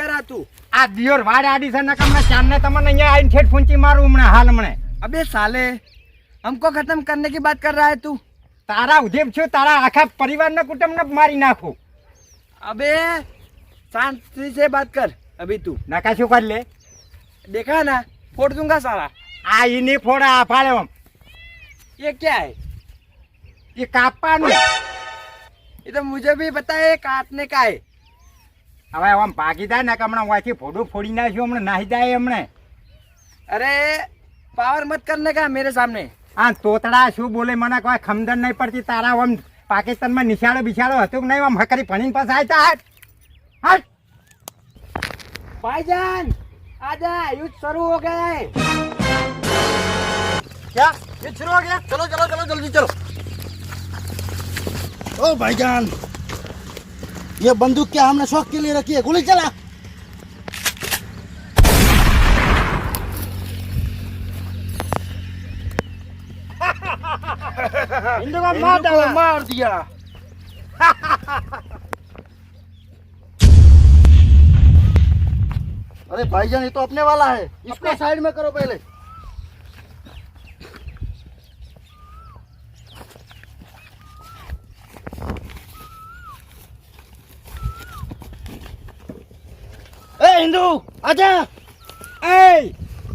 ક્યારે હતું આ દિયોર વાડ આડી છે નકમ ને ચાંદને તમને અહીંયા આવીને ઠેઠ ફૂંચી મારું હમણાં હાલ હમણે अबे साले हमको खत्म करने की बात कर रहा है तू તારા ઉધેબ છું તારા આખા પરિવારના કુટુંબને મારી નાખું अबे शांति से बात कर अभी तू નકા શું કરી લે देखा ना फोड़ दूंगा साला આ ઈની ફોડા આ ફાળે આમ ये क्या है એ કાપવાનું ये तो मुझे भी पता है काटने का है હવે આમ પાકી જાય ને કે હમણાં વાંચી ફોડું ફોડી નાખ્યું હમણાં નાહી જાય હમણે. અરે પાવર મત કરને કા મેરે સામે આ તોતડા શું બોલે મને કોઈ ખમદન નહીં પડતી તારા આમ પાકિસ્તાનમાં નિશાળો બિશાળો હતું કે નહીં આમ હકરી ભણીને પાસે આવતા હાટ ભાઈજાન આજા યુદ્ધ શરૂ હો ગયા ક્યા? યુદ્ધ શરૂ હો ગયા? ચલો ચલો ચલો જલ્દી ચલો. ઓ ભાઈજાન ये बंदूक क्या हमने शौक के लिए रखी है? गोली चला। हिंदू को मार डाला। मार दिया। अरे भाईजान ये तो अपने वाला है। इसको साइड में करो पहले। ए हिंदू आजा ए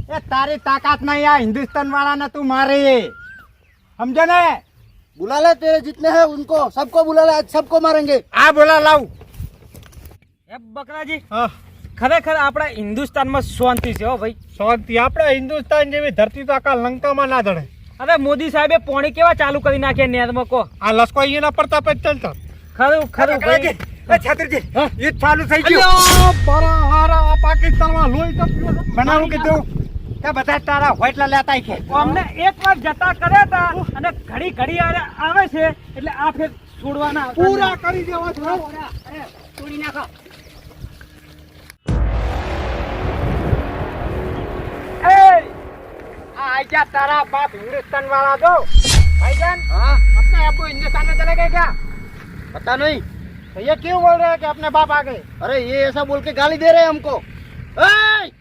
એ તારી તાકાત નહીં આ હિન્દુસ્તાન વાળાને તું મારે સમજો ને बुला ले तेरे जितने हैं उनको सबको बुला ले आज सबको मारेंगे આ બોલા લાવ એ બકરાજી ખરેખર આપણા હિન્દુસ્તાનમાં શાંતિ છે હો ભાઈ શાંતિ આપણે હિન્દુસ્તાન જેવી ધરતી તો આખા લંકામાં ના ધડે હવે મોદી સાહેબે પોણી કેવા ચાલુ કરી નાખ્યા નેરમાં કો આ લશ્કો અહીંયાના પ્રતાપે જ ચાલતો ખરું ખરું ભાઈ છાત્રજી યુદ્ધ ચાલુ થઈ ગયું બરા હારા આ પાકિસ્તાનમાં લોહી તો બનાવું કીધું કે બધા તારા હોટલા લેતા છે અમને એક વાર જતા કર્યા હતા અને ઘડી ઘડી આરે આવે છે એટલે આ ફેર છોડવાના આવતા પૂરા નહીં. કરી દેવા છો તોડી નાખો ए आ आजा तारा बाप हिंदुस्तान वाला दो भाईजान हाँ अपने आपको हिंदुस्तान में चले गए क्या पता नहीं तो ये क्यों बोल रहे हैं कि अपने बाप आ गए अरे ये ऐसा बोल के गाली दे रहे हैं हमको ए!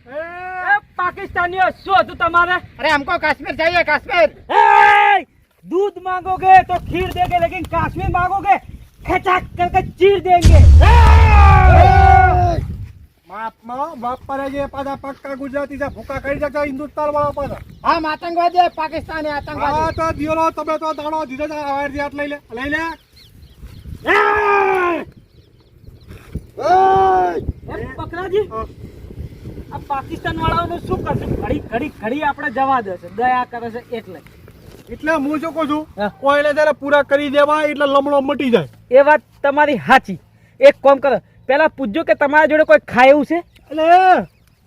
એ પાકિસ્તાનીઓ શું હતું તમારે अरे हमको कश्मीर चाहिए कश्मीर ए, दूध मांगोगे तो खीर देंगे लेकिन कश्मीर मांगोगे खचाक करके चीर देंगे બાપ બાપ પર જે પાછા પક્કા ગુજરાતી છે ભૂકા કરી શકતા હિન્દુસ્તાન વાળા પાછા हम आतंकवादी है पाकिस्तानी હા आतंकवादी તો દિયોલો તમે તો દાડો દીધો છે આ વાયરથી હાથ લઈ લે લઈ લે આ પાકિસ્તાન વાળાઓને શું કરશું? ઘડી ઘડી ઘડી આપણે જવા દેશે દયા કરે છે એટલે. એટલે હું શું છું? કોયલે જયારે પૂરા કરી દેવા એટલે લમણો મટી જાય. એ તમારી સાચી. એક કોમ કરો. પેલા પૂછજો કે તમારા જોડે કોઈ ખાય એવું છે? એટલે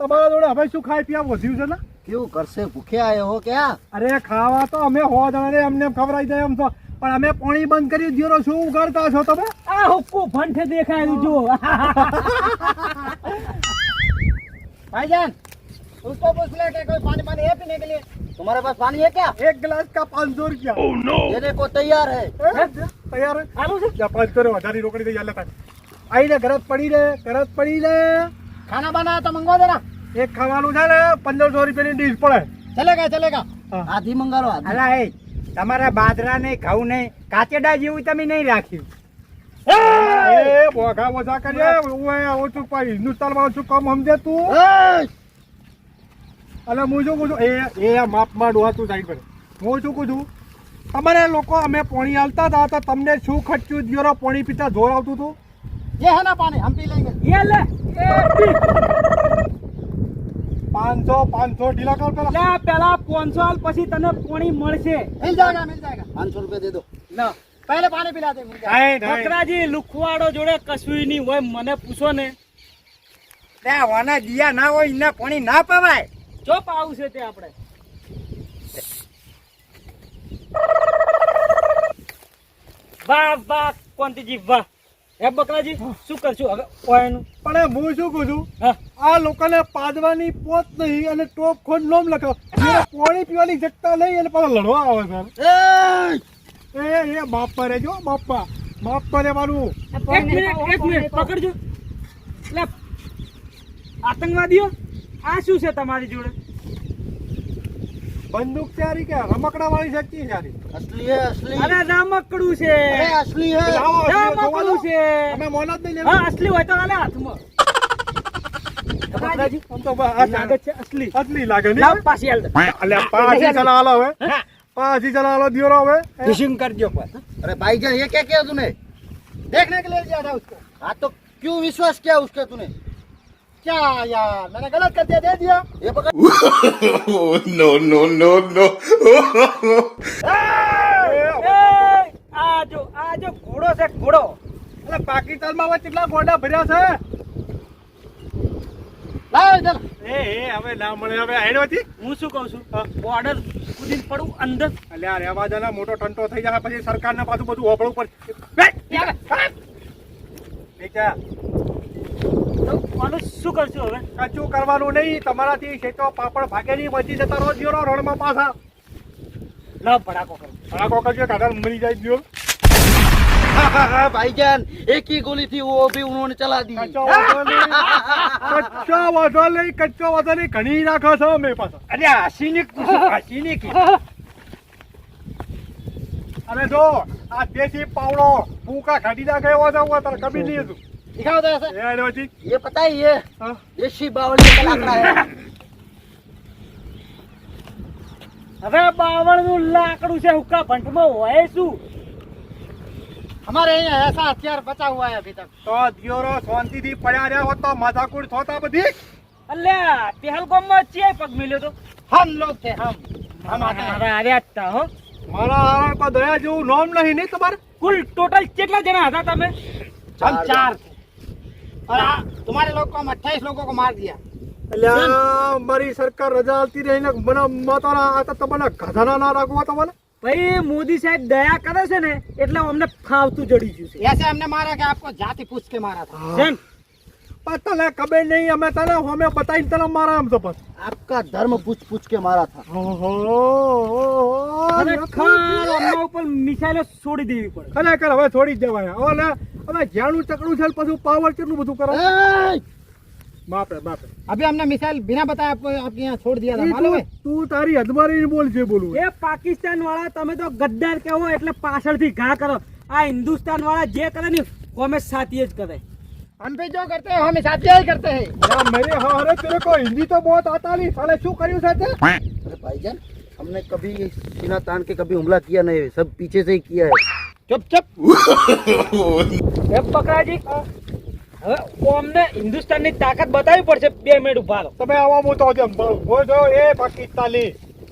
તમારા જોડે હવે શું ખાય પીવા વધ્યું છે ને? કેવું કરશે? ભૂખ્યા આવ્યો હો ક્યાં? અરે ખાવા તો અમે હોવા જણા અમને ખબર આવી જાય એમ તો. પણ અમે પાણી બંધ કરી દિયોલો શું ઉગાડતા છો તમે આ હુક્કુ ભંઠે દેખાય જો भाईजान उसको पूछ ले कि कोई पानी पानी है पीने के लिए तुम्हारे पास पानी है क्या એક ગ્લાસ કા પાંચસો રૂપિયા देने को तैयार है હે? તૈયાર હે? આલું છે જા પાંચસો રે વધારી રોકડી દઈ લેતા આઈને ઘરત પડી રે ઘરત પડી રે खाना बनाया तो मंगवा देना એક ખાવાનું છે ને પંદરસો રૂપિયાની ડીશ પડે चलेगा चलेगा आधी मंगा लो आधी અલા એ તમારા બાદરા ને ઘઉં ને કાચેડા જેવું તમે નહીં રાખ્યું. એ બોગા બોગા કરે ઓય આવું તું પણ હિન્દુસ્તાનમાં છું કમ સમજે તું? અલે હું શું કહું છું? એ એ માપમાં ડોહા તું હું શું કહું છું? તમારે લોકો અમે પોણી હાલતા હતા તમને શું ખર્ચ્યું? દિયોરો પોણી પીતા જોર આવતું હતું? જે હે પાણી હમ પી લેંગે એ પાંચસો પાંચસો ઢીલા કર પેલા. પેલા પાંચસો હાલ પછી તને પોણી મળશે. મિલ જાયગા મિલ જાયગા પાંચસો રૂપિયા દે દો. ના પહેલે પાણી પીલા દે ઠકરાજી લુખવાડો જોડે કશું નહીં હોય મને પૂછો ને. તે વાના દિયા ના હોય એના પોણી ના પવાય. જો પાવું છે તે આપણે. વાહ વાહ કોંતીજી વાહ. હે બકરાજી શું કરશું? હવે ઓયનું. પણ હું શું કહું છું હા. આ લોકોને પાદવાની પોત નહીં અને ટોપ ખોટ નોમ લખો. પાણી પીવાની જગતા નહીં અને પાછા લડવા આવે સર એ એ બાપા રહેજો બાપા બાપા રહેવાનું એક મિનિટ એક મિનિટ પકડજો. આતંકવાદીઓ? આ શું છે તમારી જોડે? બંદૂક છે હારી કે રમકડા વાળી શક્તિ છે હારી असली है असली અરે રામકડું છે अरे असली है લાવો, રામકડું છે અમે મોન જ નહીં લેવી. હા અસલી હોય તો હાલે હાથમાં બકરાજી, આમ તો બસ આ લાગે છે અસલી અસલી લાગે નહીં લાવ પાછી હાલ દે. અલ્યા પાછી ચલા હાલો હવે પાછી ચલા હાલો દિયોરો હવે ફિશિંગ કરજો પણ अरे भाईजान ये क्या किया तूने देखने के लिए लिया था उसको हाँ तो क्यों विश्वास किया उसका तूने क्या यार मैंने गलत कर दिया दे दिया ये पकड़ no, no, no, no. એ, આ જો આ જો ઘોડો છે ઘોડો એટલે પાકિસ્તાનમાં હવે કેટલા ગોડા ભર્યા છે लाओ इधर એ એ હવે ના મળે હવે હેડો હતી હું શું કહું છું બોર્ડર કુદીને પડું અંદર અલ્યા રેવા દે ને મોટો ટંટો થઈ જાય પછી સરકારને પાછું બધું હોબળવું પડશે એ ક્યાં? તો આનું શું કરશું હવે કચું કરવાનું નહીં તમારાથી શેતો પાપડ ભાગે નહીં બચી જતા રોજ જીરો રણમાં પાછા લાવ પડાકો કરો આ કોકલ છે કાઢા મરી જાય જીરો भाईजान एक ही गोली थी वो भी उन्होंने चला दी કચ્ચો વાંધો નહીં કચ્ચો વાંધો નહીં કચ્ચો વાંધો નહીં ઘણી નાખો છો અમે પાછા અરે હસીને હસીને કે અને જો આ દેશી પાવડો ભૂકા કાઢી નાખે એવો છે હું તારે કભી નહીં હતું दिखाओ तो ऐसे એ હેડો હતી ये पता है ये हाँ? देशी बावली का लाकड़ा है હવે બાવળ નું લાકડું છે હુક્કા ભંટમાં હોય શું हमारे यहाँ ऐसा हथियार बचा हुआ है अभी तक તો દિયોરો શાંતિથી પડ્યા રહ્યા હોત તો માથાકૂટ થોતા બધી અલ્યા પહેલગામમાં ચિયા પગ મિલ્યો તો हम लोग थे हम हम आते हैं મારા આવ્યા જ તા હો મારા હારા કોઈ દયા જેવું નામ નહીં નહીં તમારે કુલ ટોટલ કેટલા જણા હતા તમે हम चार थे और आ, तुम्हारे लोग को हम अट्ठाईस लोगों को मार दिया અલ્યા મારી સરકાર રજા આલતી રહી ને મને માતાના આ તો તમને ગધાના ના રાખવા તમને ભાઈ મોદી સાહેબ દયા કરે છે ને એટલે અમને ફાવતું જડી ગયું છે ऐसे हमने मारा कि आपको जाति पूछ के मारा था કેમ? પણ તને ખબર નહીં અમે તને અમે બતાવીને તને મારા આમ તો બસ आपका धर्म पूछ पूछ के मारा था ખરેખર અમના ઉપર મિસાઈલો છોડી દેવી પડે ખરેખર હવે છોડી જ દેવાય હવે લે હવે જ્યાંનું ચકડું છે ને પછી પાવર કેટલું બધું કરે ए, બાપરે બાપરે अभी हमने मिसाइल बिना बताए आपको आपके यहाँ छोड़ दिया था ઈ मालूम है તું- તું તારી હદમાં રહીને બોલ છે બોલું એ પાકિસ્તાન વાળા તમે તો ગદ્દાર કહેવો એટલે પાછળથી ઘા કરો આ હિન્દુસ્તાન વાળા જે કરે ને કોમે સાથી જ કરે हम भी जो करते हैं हम साथ ही करते हैं યા મેરે હા અરે તેરે કો હિન્દી તો બહોત આતા નહીં સાલે શું કર્યું છે તે अरे भाईजान हमने कभी सीना तान के कभी हमला किया नहीं सब पीछे से ही किया है चुप चुप એ પકડાજી હવે અમને હિન્દુસ્તાનની તાકાત બતાવવી પડશે બે મિનિટ ઉભા રહો તમે આવા મોટો જેમ હો જો એ પાકિસ્તાની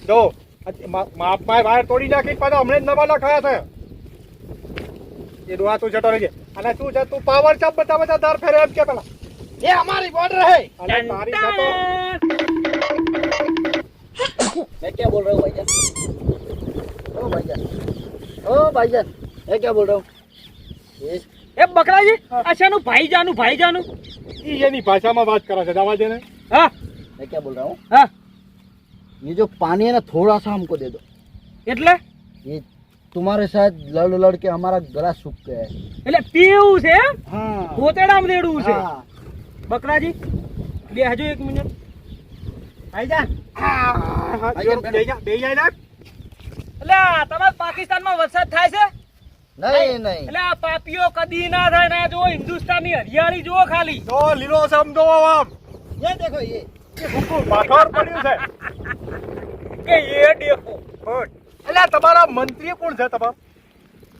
જો માપ માં વાયર તોડી નાખી પાછા હમણાં જ નવા નખાયા છે એ ડોહા તું જતો રહેજે અને શું છે તું પાવર ચપ બધા બધા દાર ફેરે એમ કે પેલા ये हमारी बॉर्डर है અને તારી જતો मैं क्या बोल रहा हूँ भाईजान ओ भाईजान ओ भाईजान मैं क्या बोल रहा हूँ ये એ બકરાજી અચ્છાનું ભાઈ જાનું ભાઈ જાનું ઈ એની ભાષામાં વાત કરે છે જવા દે ને હા मैं क्या बोल रहा हूँ હા ये जो पानी है ना थोड़ा सा हमको दे दो એટલે ये तुम्हारे साथ लड़ लड़ के हमारा गला सूख गया है એટલે પીવું છે એમ हाँ પોતેડામાં રેડવું છે हाँ બકરાજી બે હજુ એક મિનિટ ભાઈજાન હા, ભાઈજાન, બે જા બે જાય ને એટલે આ તમારા પાકિસ્તાનમાં વરસાદ થાય છે नहीं नहीं એટલે આ પાપીઓ કદી ના થાય ને આ જુઓ હિન્દુસ્તાનની હરિયાળી જુઓ ખાલી જો લીલો સમજો આમ ये देखो ये પાથર પડ્યું છે કે એ દેખો એટલે તમારા મંત્રી કોણ છે તમારા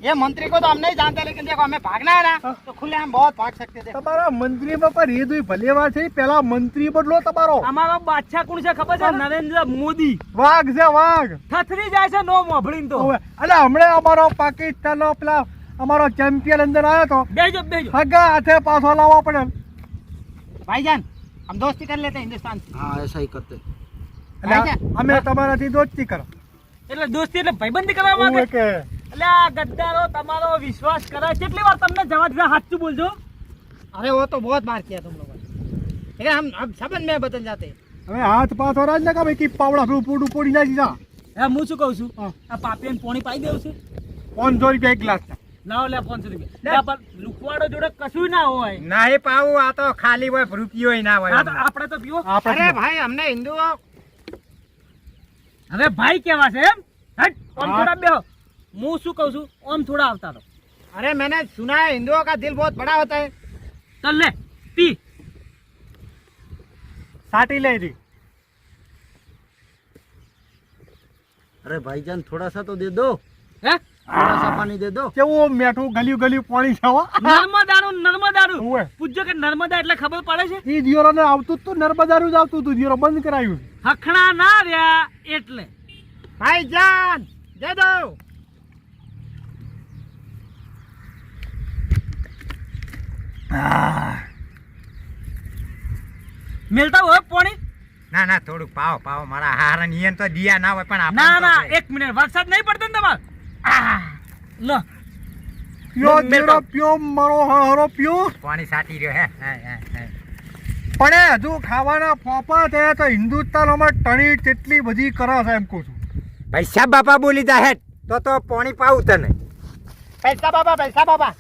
ये मंत्री को तो हम नहीं जानते लेकिन देखो हमें भागना है ना तो खुले हम बहुत भाग सकते थे તમારા મંત્રીમાં પણ એ દુઈ ભલેવાર છે પેલા મંત્રી બદલો તમારો અમારો બાદશાહ કોણ છે ખબર છે નરેન્દ્ર મોદી વાઘ છે વાઘ થથરી જાય છે નો મોભળીને તો હવે એટલે હમણાં અમારો પાકિસ્તાનનો પેલા અમારો ચેમ્પિયન અંદર આવ્યો તો બેજો બેજો હગા હાથે પાછો લાવવો પડે भाईजान हम दोस्ती कर लेते हैं हिंदुस्तान से हाँ ऐसा ही करते એટલે અમે તમારાથી દોસ્તી કરો એટલે દોસ્તી એટલે ભાઈબંધી કરવા માંગે હું કે એટલે આ ગદ્દારો તમારો વિશ્વાસ કરે કેટલી વાર તમને જવા દીધા સાચું બોલજો अरे वो तो बहुत मार किया तुम लोगों ने लेकिन हम अब सबन में बदल जाते हैं હવે હાથ પાછો રાજ ને કે ભાઈ કી પાવડા પેલું પૂડું પોડી નાખી જા હા હું શું કહું છું હા. આ પાપીને પોણી પાઈ દેવું છે પાંચસો રૂપિયા એક ગ્લાસ લાવો લે પાંચસો રૂપિયા લે પણ લુકવાડો જોડે કશું ના હોય નહીં પાવું આ તો ખાલી હોય રૂપિયો ના હોય હા તો આપણે તો પીવો આપણે ભાઈ અમને હિન્દુઓ હવે ભાઈ કેવા છે એમ હટ ઓમ હા. થોડા બેહો હું શું કહું છું ઓમ થોડા આવતા રહો अरे मैंने सुना है हिंदुओं का दिल बहुत बड़ा होता है તો લે પી સાટી લઈ રી अरे भाईजान थोड़ा सा तो दे दो હે थोड़ा सा पानी दे दो કેવું મેઠું ગલ્યું ગલ્યું પાણી છે હો નર્મદાનું નર્મદાનું ઓવે. પૂછજો કે નર્મદા એટલે ખબર પડે છે ઈ દિયોરોને આવતું જ તું નર્મદાનું જ આવતું તું દિયોરો બંધ કરાયું હખણા ના રહ્યા એટલે. ભાઈ જાન જદવ મેલતા હોય પાણી? ના ના થોડું પાવો પાવો મારા હારા નિયન તો દિયા ના હોય પણ ના ના એક મિનિટ વરસાદ નહીં પડતો ને તમારે? લો. યો મેરો પ્યો મારો હારો પ્યો પાણી સાટી રહ્યો હે હે હે. પણ હજુ ખાવાના પોપા થયા તો હિન્દુસ્તાનમાં ટણી કેટલી બધી કરાશે એમ કહું છું. પૈસા બાપા બોલી દા તો તો પોણી પાઉ તને. પૈસા બાપા પૈસા બાપા.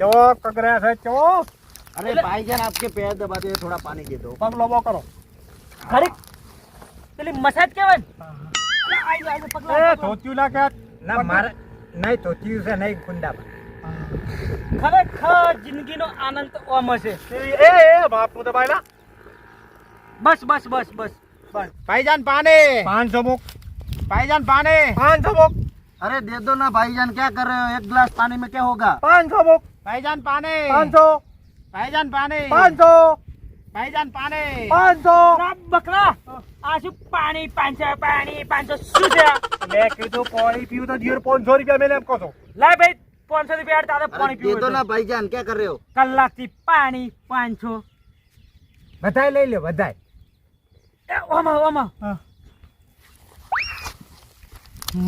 ચો કગરા છે ચો. અરે ભાઈ જાન આપકે પેર દબા દે થોડા પાણી દે દો. પગ લોબો કરો. ખરી પેલી મસાજ કેવાય આઈ આઈ પગલા એ ધોત્યું લાગે. ના મારે નહીં ધોત્યું છે નહીં ગુંડામાં. ખરેખર જિંદગીનો આનંદ તો ઓમ હશે એ એ બાપુ તો બાયલા બસ બસ બસ બસ બસ ભાઈજાન પાણી પાંચસો મુક ભાઈજાન પાણી પાંચસો મુક अरे दे दो ना भाईजान क्या कर रहे हो एक गिलास पानी में क्या होगा પાંચસો મુક ભાઈજાન પાણી પાંચસો ભાઈજાન પાણી પાંચસો ભાઈજાન પાણી પાંચસો આ બકરા આ શું પાણી પાંચસો પાણી પાંચસો શું છે આ? મેં કીધું પાણી પીવું તો દિયોર પાંચસો રૂપિયા મેં એમ કહો છો લાય ભાઈ પાંચસો રૂપિયા તારે પાણી પીવું તો ના ભાઈજાન કે કર રહ્યો? કલાકથી પાણી પાંચસો. બધાય લઈ લે બધાય. એ ઓમાં ઓમાં.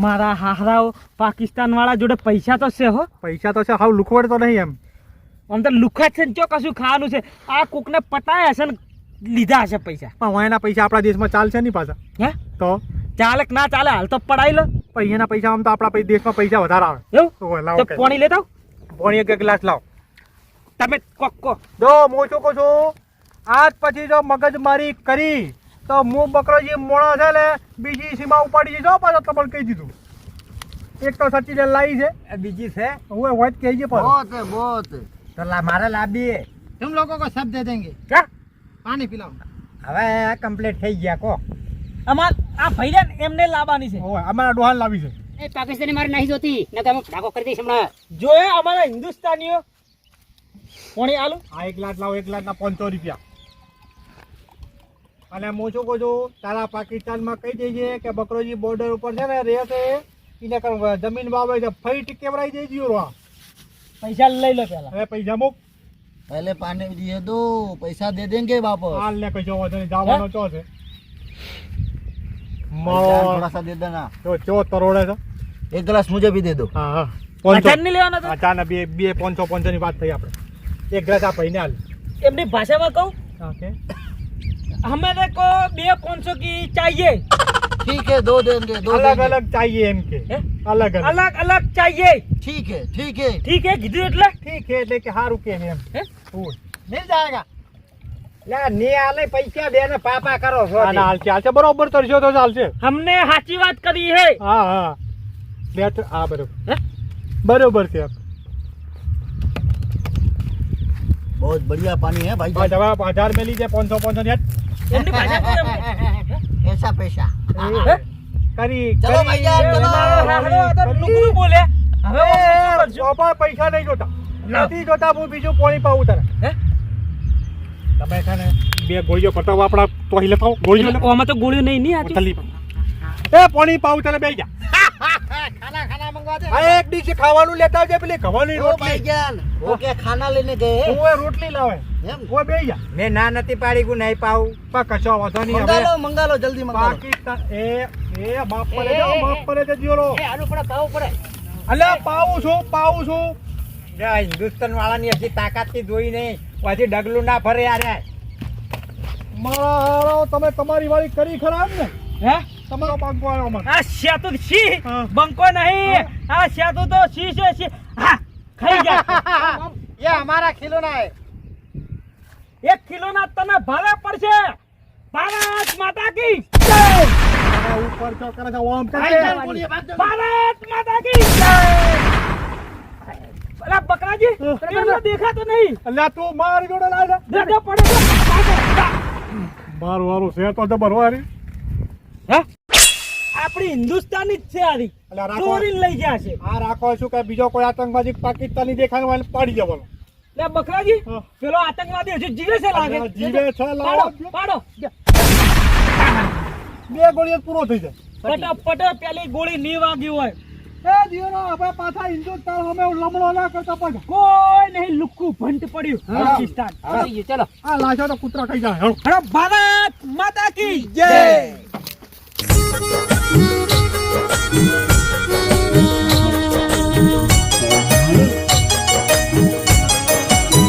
મારા હાહરાઓ પાકિસ્તાન વાળા જોડે પૈસા તો છે હો. પૈસા તો છે હાવ લુખવડ તો નહીં એમ. આમ તો લુખા છે જો કશું ખાવાનું છે. આ કુકને પટાયા હશે ને લીધા હશે પૈસા. પણ એના પૈસા આપણા દેશમાં ચાલશે નહીં પાછા. હે? તો? ચાલે કે ના ચાલે હાલ તો પડાઈ લો પણ અહીંયાના પૈસા આમ તો આપણા પૈ- દેશમાં પૈસા વધારે આવે એવું ઓય, લાવો તો કે. પાણી લેતા આવો. પાણી એક એક ગ્લાસ લાવો તમે કોક કો જો હું શું કહું છું આજ પછી જો મગજમારી કરી તો હું બકરોજી મોણો છે ને બીજી સીમા ઉપાડી જઈશ હો પાછો તમને કહી દીધું એક તો સચી ને લાવી છે આ બીજી છે હું હોય કહી છે પાછો बहुत है बहुत તો લા મારે લાવી तुम लोगों को सब दे देंगे ક્યાં पानी पिलाओ હવે કમ્પ્લીટ થઈ ગયા કો અમાર આ ભૈરન એમને લાવવાની છે. ઓય અમારા ડોહાન લાવી છે. એ પાકિસ્તાની મારે નહીં જોતી નકર હું ડાકો કરી દઈશ હમણાં. જોયે અમારા હિન્દુસ્તાનીઓ? કોણે આલુ? આ એક લાટ લાવો એક લાખના પાંચસો રૂપિયા. અને હું શું કહું છું તારા પાકિસ્તાનમાં કહી દેજે કે બકરોજી બોર્ડર ઉપર છે ને રહેશે એને કર જમીન વાવે છે ફરી ટીકેવરાઈ જઈ ગયો રોવા પૈસા લઈ લો પહેલા હવે પૈસા મૂક. પહેલે પાણી દે દો પૈસા દે દેંગે બાપો હાલ ને કઈ જો જવાનો ચો છે. थोड़ा सा दे देना જો ચો તરોડે છે एक गिलास मुझे भी दे दो હા હા પાંચસો અચાન નહીં લેવાના તો અચાનક બે બે પાંચસો પાંચસો ની વાત થઈ આપણે એક ગ્લાસ આ ભાઈને હાલ એમની ભાષામાં કહું ઓકે હમેરે કો બે પાંચસો કી ચાહીએ ठीक है दो देंगे दो અલગ देंगे અલગ ચાહીએ એમ કે હે? અલગ અલગ અલગ અલગ ચાહીએ ठीक है ठीक है ઠીક હે કીધું એટલે ઠીક છે એટલે કે સારું કે એમ હે? હોય. મિલ જાયગા લે ને આલે પૈસા દે બહુ બઢિયા હે ભાઈ જવાબ આધાર મેં લીધે પાંચસો પાંચસો કરી ચલો ભાઈ પૈસા નહીં જોતા. નથી જોતા હું બીજું પોણી પાઉ તારે. તમે છે ને બે ગોળીઓ પટાવો આપણા તો હિલે પાવ ગોળીઓ નહીં નહીં આચી થલી એ પાણી પાવ તને બેઈ જા ખાના એક ડીશ ખાવાનું લેતા આવજે પેલી ઘવાની રોટલી. જાન ઓકે ખાના લઈને રોટલી લાવે. એમ? કોઈ બેઈ જા મે ના નથી પાડી ગુ નહીં પાવ પા કશો વાંધો નહીં. મંગાલો જલ્દી એ એ બાપ પર જો બાપ પડે. અલ્યા પાવ છું પાવ છું. હિન્દુસ્તાન વાળાની હજી તાકાતથી જોઈ નહીં. પછી ડગલું ના ફરે યારે. મારા તમે તમારી વાળી કરી ખરાબ ને હે? તમારો બંકો આવ્યો મને. આ શેતુ શી? બંકો નહીં. આ શેતુ તો શી છે શી? હા ખાઈ જા. એ અમારા ખીલોના હે એક ખીલોના તને ભાવે પડશે. ભારત માતા કી. ઉપર ચોકરા ઓમ કરે ભારત માતા કી. જય. અલા બકરાજી દેખાતો નહીં. અલ્યા તું મારી જોડે લાય પડે મારું વારું છે તો જબર વારી. આપણી હિન્દુસ્તાની જ છે આરી. રાખો. લઈ ગયા છે. આ રાખો છું કે બીજો કોઈ આતંકવાદી પાકિસ્તાની દેખાય હોય પડી જવાનો લે બકરાજી પેલો આતંકવાદી હજુ જીવે છે લાગે. જીવે છે, લાવો. પાડો બે ગોળી પૂરો થઈ જાય. ફટાફટ પેલી ગોળી ની વાગી હોય. એ દિયોનો આપણે પાછા હિન્દુસ્તાન અમે લમણો ના કરતા પાછા કોઈ નહીં લુક્કું ભંટ પડ્યું. પાકિસ્તાન. ચલો આ લાશો તો કૂતરા ખાઈ જાય. અરે ભારત માતા કી જય.